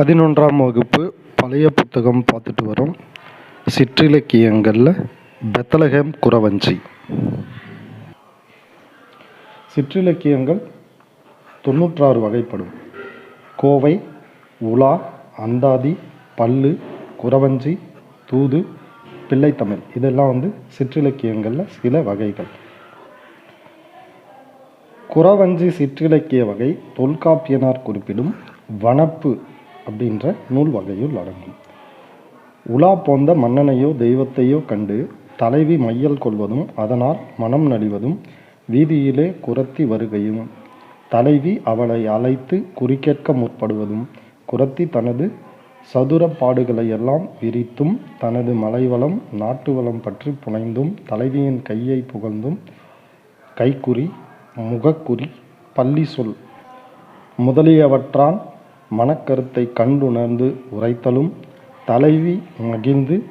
பதினொன்றாம் வகுப்பு பழைய புத்தகம் பார்த்துட்டு வரோம். சிற்றிலக்கியங்களில் பெத்தலகம் குறவஞ்சி. சிற்றிலக்கியங்கள் தொண்ணூற்றாறு வகைப்படும். கோவை உலா அந்தாதி பல்லு குறவஞ்சி தூது பிள்ளைத்தமிழ். இதெல்லாம் வந்து சிற்றிலக்கியங்களில் சில வகைகள். குறவஞ்சி சிற்றிலக்கிய வகை தொல்காப்பியனார் குறிப்பிடும் வனப்பு அப்படின்ற நூல் வகையுள் அடங்கும். உலா போந்த மன்னனையோ தெய்வத்தையோ கண்டு தலைவி மையல் கொள்வதும் அதனால் மனம் நலிவதும் வீதியிலே குரத்தி வருகையும் தலைவி அவளை அழைத்து குறிக்கேட்க முற்படுவதும் குரத்தி தனது சதுரப்பாடுகளையெல்லாம் விரித்தும் தனது மலைவளம் நாட்டு வளம் பற்றி புனைந்தும் தலைவியின் கையை புகழ்ந்தும் கைக்குறி முகக்குறி பள்ளி சொல் முதலியவற்றான் மனக்கருத்தை கண்டுணர்ந்து உரைத்தலும் தலைவி மகிழ்ந்து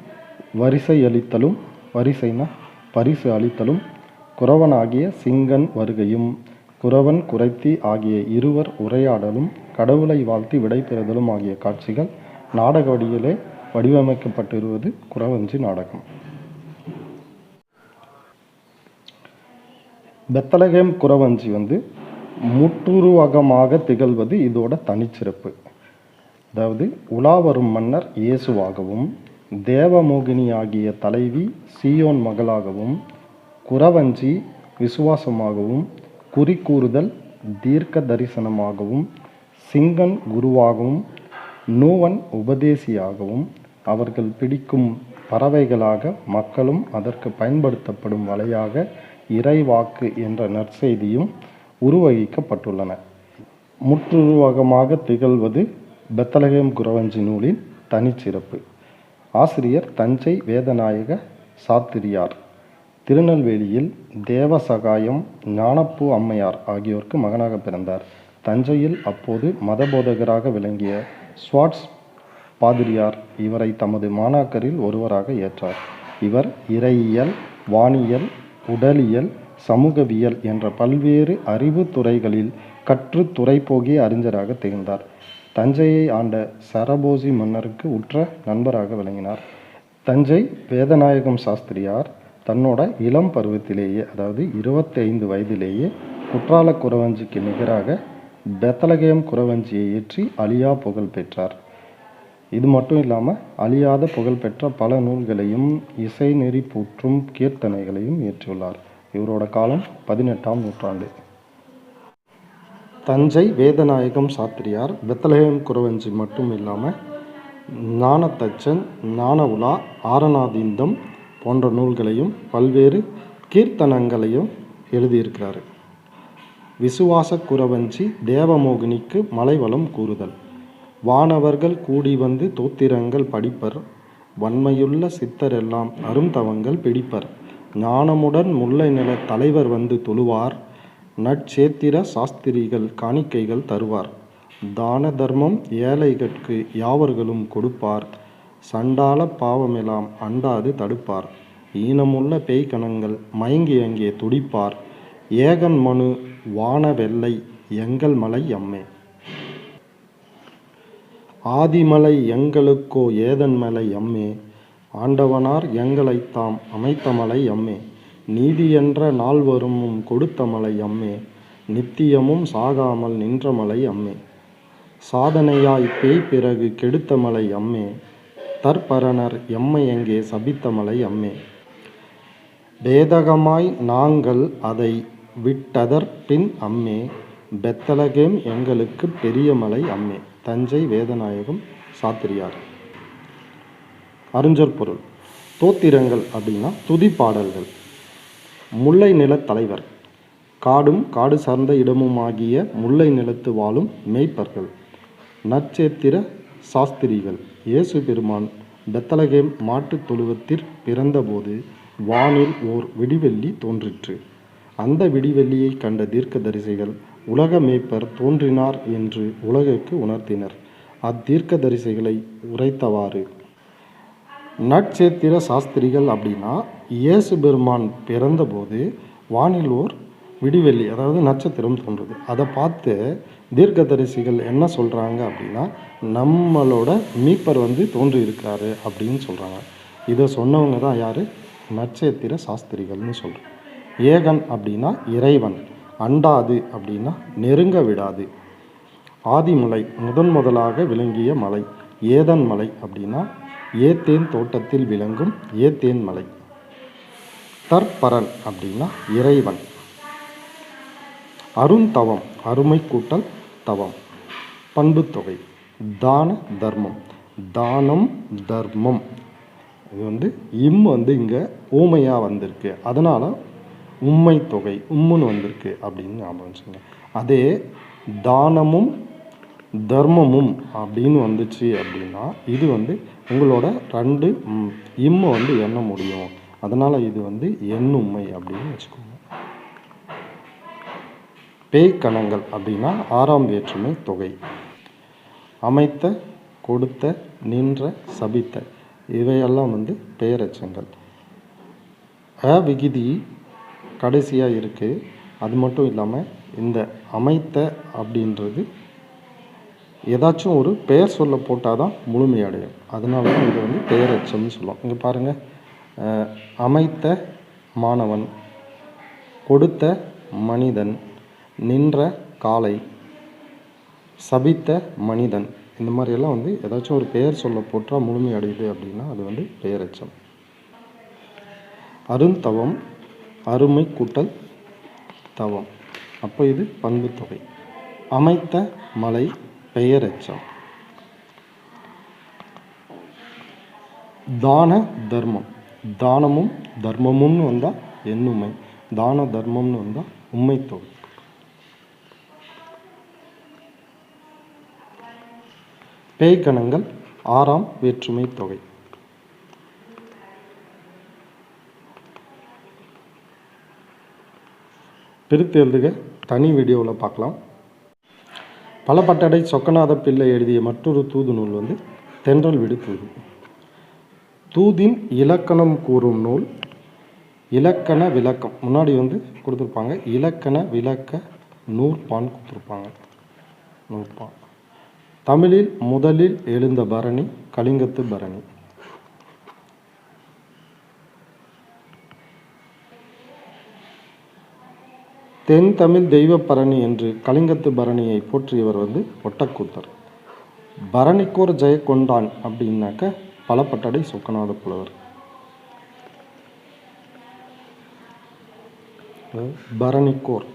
வரிசை அளித்தலும் வரிசைனா பரிசு அளித்தலும் குறவனாகிய சிங்கன் வருகையும் குறவன் குரைத்தி ஆகிய இருவர் உரையாடலும் கடவுளை வாழ்த்தி விடைபெறுதலும் ஆகிய காட்சிகள் நாடக வடிவிலே வடிவமைக்கப்பட்டிருவது குறவஞ்சி நாடகம். பெத்தலகேம் குறவஞ்சி வந்து முற்றுருவகமாக திகழ்வது இதோட தனிச்சிறப்பு. அதாவது உலா வரும் மன்னர் இயேசுவாகவும் தேவமோகினி ஆகிய தலைவி சீயோன் மகளாகவும் குறவஞ்சி விசுவாசமாகவும் குறிக்கூறுதல் தீர்க்க தரிசனமாகவும் சிங்கன் குருவாகவும் நூவன் உபதேசியாகவும் அவர்கள் பிடிக்கும் பறவைகளாக மக்களும் அதற்கு பயன்படுத்தப்படும் வலையாக இறைவாக்கு என்ற நற்செய்தியும் உருவகிக்கப்பட்டுள்ளன. முற்றுருவகமாக திகழ்வது பெத்தலகேம் குரவஞ்சி நூலின் தனிச்சிறப்பு. ஆசிரியர் தஞ்சை வேதநாயக சாத்திரியார். திருநெல்வேலியில் தேவசகாயம் ஞானப்பூ அம்மையார் ஆகியோருக்கு மகனாக பிறந்தார். தஞ்சையில் அப்போது மதபோதகராக விளங்கிய ஸ்வாட்ஸ் பாதிரியார் இவரை தமது மாணாக்கரில் ஒருவராக ஏற்றார். இவர் இறையியல் வானியல் உடலியல் சமூகவியல் என்ற பல்வேறு அறிவு துறைகளில் கற்று துறைபோகிய அறிஞராக திகழ்ந்தார். தஞ்சையை ஆண்ட சரபோசி மன்னருக்கு உற்ற நண்பராக விளங்கினார். தஞ்சை வேதநாயகம் சாஸ்திரியார் தன்னோட இளம் பருவத்திலேயே அதாவது இருபத்தைந்து வயதிலேயே குற்றால குறவஞ்சிக்கு நிகராக பெத்தலகேம் குறவஞ்சியை ஏற்றி அழியா புகழ் பெற்றார். இது மட்டும் இல்லாமல் அழியாத புகழ்பெற்ற பல நூல்களையும் இசை நெறி போற்றும் கீர்த்தனைகளையும் இயற்றியுள்ளார் இவரோட காலம் பதினெட்டாம் நூற்றாண்டு. தஞ்சை வேதநாயகம் சாத்திரியார் பெத்தலகேம் குறவஞ்சி மட்டும் இல்லாமல் ஞானத்தச்சன் ஞான உலா ஆரணாதீந்தம் போன்ற நூல்களையும் பல்வேறு கீர்த்தனங்களையும் எழுதியிருக்கிறார். விசுவாச குறவஞ்சி தேவமோகினிக்கு மலைவளம் கூறுதல். வானவர்கள் கூடி வந்து தோத்திரங்கள் படிப்பர் வன்மையுள்ள சித்தரெல்லாம் அருந்தவங்கள் பிடிப்பர். ஞானமுடன் முல்லை நில தலைவர் வந்து தொழுவார். நட்சேத்திர சாஸ்திரிகள் காணிக்கைகள் தருவார். தான தர்மம் ஏழைகட்கு யாவர்களும் கொடுப்பார். சண்டால பாவமெல்லாம் அண்டாது தடுப்பார். ஈனமுள்ள பேய்கணங்கள் மயங்கி அங்கே துடிப்பார். ஏகன் மனு வானவெல்லை எங்கள் மலை அம்மே. ஆதிமலை எங்களுக்கோ ஏதன் மலை அம்மே. ஆண்டவனார் எங்களைத் தாம் அமைத்த மலை அம்மே. நீதியென்ற நால்வருமும் கொடுத்த மலை அம்மே. நித்தியமும் சாகாமல் நின்ற மலை அம்மே. சாதனையாய் பேய் பிறகு கெடுத்த மலை அம்மே. தற்பரணர் எம்மை எங்கே சபித்தமலை அம்மே. பேதகமாய் நாங்கள் அதை விட்டதற் பின் அம்மே. பெத்தலகேம் எங்களுக்கு பெரிய மலை அம்மே. தஞ்சை வேதநாயகம் சாத்திரியார். அருஞ்சொற்பொருள் தோத்திரங்கள் அப்படின்னா துதிப்பாடல்கள் முல்லை நிலத் தலைவர். காடும் காடு சார்ந்த இடமுமாகிய முல்லை நிலத்து வாழும் மேய்ப்பர்கள். நற்சேத்திர சாஸ்திரிகள். இயேசு பெருமான் பெத்தலகேம் மாட்டுத் தொழுவத்திற் பிறந்தபோது வானில் ஓர் விடிவெள்ளி தோன்றிற்று. அந்த விடிவெள்ளியை கண்ட தீர்க்க தரிசிகள் உலக மேய்ப்பர் தோன்றினார் என்று உலகுக்கு உணர்த்தினர். அத்தீர்க்கதரிசிகளை உரைத்தவாறு நட்சத்திர சாஸ்திரிகள் அப்படின்னா இயேசு பெருமான் பிறந்தபோது வானில் ஓர் விடிவெள்ளி அதாவது நட்சத்திரம் தோன்றுது. அதை பார்த்து தீர்க்கதரிசிகள் என்ன சொல்கிறாங்க அப்படின்னா நம்மளோட மீப்பர் வந்து தோன்றி இருக்காரு அப்படின்னு சொல்கிறாங்க இதை சொன்னவங்க தான் யார்? நட்சத்திர சாஸ்திரிகள்னு சொல்கிறோம் ஏகன் அப்படின்னா இறைவன் அண்டாது அப்படின்னா நெருங்க விடாது. ஆதிமலை முதன் முதலாக விளங்கிய மலை ஏதன் மலை அப்படின்னா ஏத்தேன் தோட்டத்தில் விளங்கும் ஏத்தேன் மலை. தற்பரன் அப்படின்னா இறைவன். அருந்தவம் அருமை கூட்டல் தவம். பண்புத்தொகை தான தர்மம். தானம் தர்மம். இது வந்து இம் வந்து இங்கே ஊமையாக வந்திருக்கு. அதனால் உம்மை தொகை உம்முன்னு வந்திருக்கு அப்படின்னு ஞாபகம் வச்சுங்க அதே தானமும் தர்மமும் அப்படின்னு வந்துச்சு அப்படின்னா இது வந்து உங்களோட ரெண்டு இம்மை வந்து எண்ண முடியும்? அதனால் இது வந்து எண்ணும்மை அப்படின்னு வச்சுக்கோங்க. பேய்க்கணங்கள் அப்படின்னா ஆறாம் வேற்றுமை தொகை. அமைத்த கொடுத்த நின்ற சபித்த இவையெல்லாம் வந்து பெயரச்சங்கள் அ விகுதி கடைசியாக இருக்குது அது மட்டும் இல்லாமல் இந்த அமைத்த அப்படின்றது ஏதாச்சும் ஒரு பெயர் சொல்ல போட்டால் தான் முழுமையடையும். அதனால தான் இது வந்து பெயரெச்சம்னு சொல்லுவோம். இங்கே பாருங்கள் அமைத்த மாணவன் கொடுத்த மனிதன் நின்ற காளை சபித்த மனிதன். இந்த மாதிரியெல்லாம் வந்து ஏதாச்சும் ஒரு பெயர் சொல்ல போட்டால் முழுமையடையுது அப்படின்னா அது வந்து பெயரெச்சம். அருந்தவம் அருமை கூட்டல் தவம். அப்போ இது பண்பு தொகை. அமைத்த மலை பெயரெச்சம் தான தர்மம். தானமும் தர்மமும்னு வந்தால் எண்ணுமை தான தர்மம்னு வந்தால் உண்மை தொகை பேய்கணங்கள் ஆறாம் வேற்றுமை தொகை. பிரித்து எழுதுக. தனி வீடியோவில் பார்க்கலாம். பலபட்டடை சொக்கநாத பிள்ளை எழுதிய மற்றொரு தூது நூல் வந்து தென்றல் விடு தூது. தூதின் இலக்கணம் கூறும் நூல் இலக்கண விளக்கம். முன்னாடி வந்து கொடுத்துருப்பாங்க இலக்கண விளக்க நூற்பான் கொடுத்துருப்பாங்க. நூற்பான். தமிழில் முதலில் எழுந்த பரணி கலிங்கத்து பரணி. தென் தமிழ் தெய்வ பரணி என்று கலிங்கத்து பரணியை போற்றியவர் வந்து ஒட்டக்கூத்தர். பரணிக்கோர் ஜெய கொண்டான் அப்படின்னாக்க பலப்பட்டடை சொக்கநாத புலவர். பரணிக்கோர்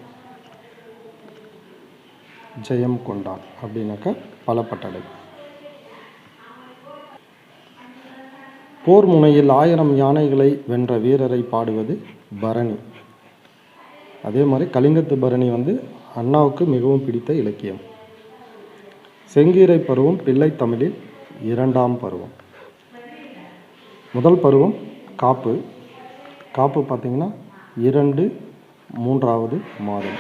ஜெயம் கொண்டான் அப்படின்னாக்க பலப்பட்டடை. போர் முனையில் ஆயிரம் யானைகளை வென்ற வீரரை பாடுவது பரணி. அதே மாதிரி கலிங்கத்து பரணி வந்து அண்ணாவுக்கு மிகவும் பிடித்த இலக்கியம். செங்கீரை பருவம் பிள்ளை தமிழில் இரண்டாம் பருவம். முதல் பருவம் காப்பு. காப்பு பார்த்தீங்கன்னா இரண்டு மூன்றாவது மாதம்.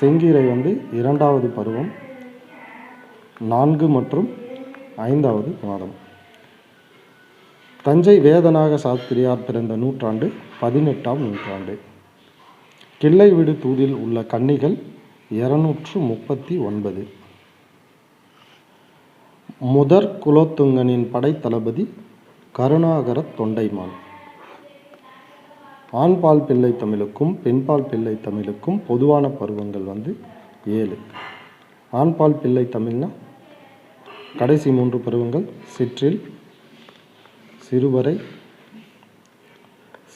செங்கீரை வந்து இரண்டாவது பருவம் நான்கு மற்றும் ஐந்தாவது மாதம். தஞ்சை வேதநாக சாஸ்திரியார் பிறந்த நூற்றாண்டு பதினெட்டாம் நூற்றாண்டு. கிள்ளை வீடு தூதில் உள்ள கன்னிகள் இருநூற்று முப்பத்தி ஒன்பது. முதற் குலோத்துங்கனின் படைத்தளபதி கருணாகர தொண்டைமான். ஆண்பால் பிள்ளை தமிழுக்கும் பெண்பால் பிள்ளை தமிழுக்கும் பொதுவான பருவங்கள் வந்து ஏழு. ஆண்பால் பிள்ளை தமிழ்னா கடைசி மூன்று பருவங்கள் சிற்றில் சிறுவரை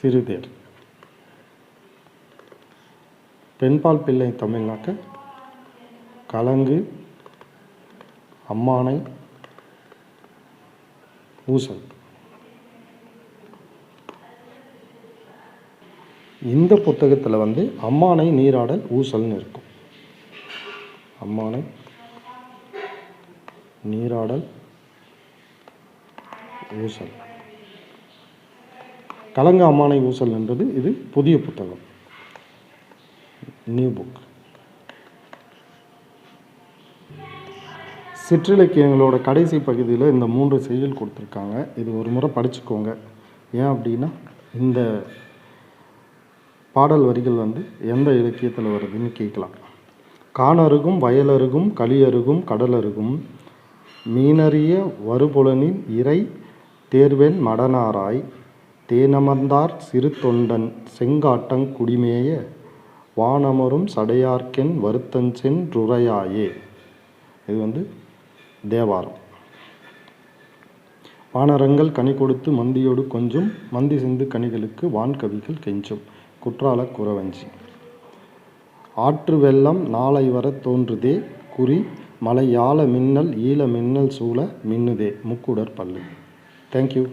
சிறுதேர். பெண்பால் பிள்ளை தமிழ்னாக்க கலங்கு அம்மானை ஊசல். இந்த புத்தகத்தில் வந்து அம்மானை நீராடல் ஊசல்னு இருக்கும். அம்மானை நீராடல் ஊசல். கலங்க அம்மானை ஊசல் என்பது இது புதிய புத்தகம். நியூ புக் சிற்றிலக்கியங்களோட கடைசி பகுதியில் இந்த மூன்று செய்யுள் கொடுத்துருக்காங்க. இது ஒரு முறை படிச்சுக்கோங்க. ஏன் அப்படின்னா இந்த பாடல் வரிகள் வந்து எந்த இலக்கியத்தில் வருதுன்னு கேட்கலாம். கானருகும் வயலருகும் களியருகும் கடலருகும் மீனறிய வருபுலனின் இறை தேர்வெண் மடனாராய் தேனமர்ந்தார் சிறுதொண்டன் செங்காட்டங் குடிமேய வானமரும் சடையார்க்கென் வருத்தஞ்சென் றுரையாயே. இது வந்து தேவாரம். வானரங்கள் கனி கொடுத்து மந்தியோடு கொஞ்சம் கொஞ்சும் மந்திசிந்து கனிகளுக்கு வான்கவிகள் கெஞ்சும். குற்றாலக் குறவஞ்சி. ஆற்று வெள்ளம் நாளை வர தோன்றுதே குறி மலையாள மின்னல் ஈழ மின்னல் சூழ மின்னுதே முக்குடர் பள்ளி. Thank you.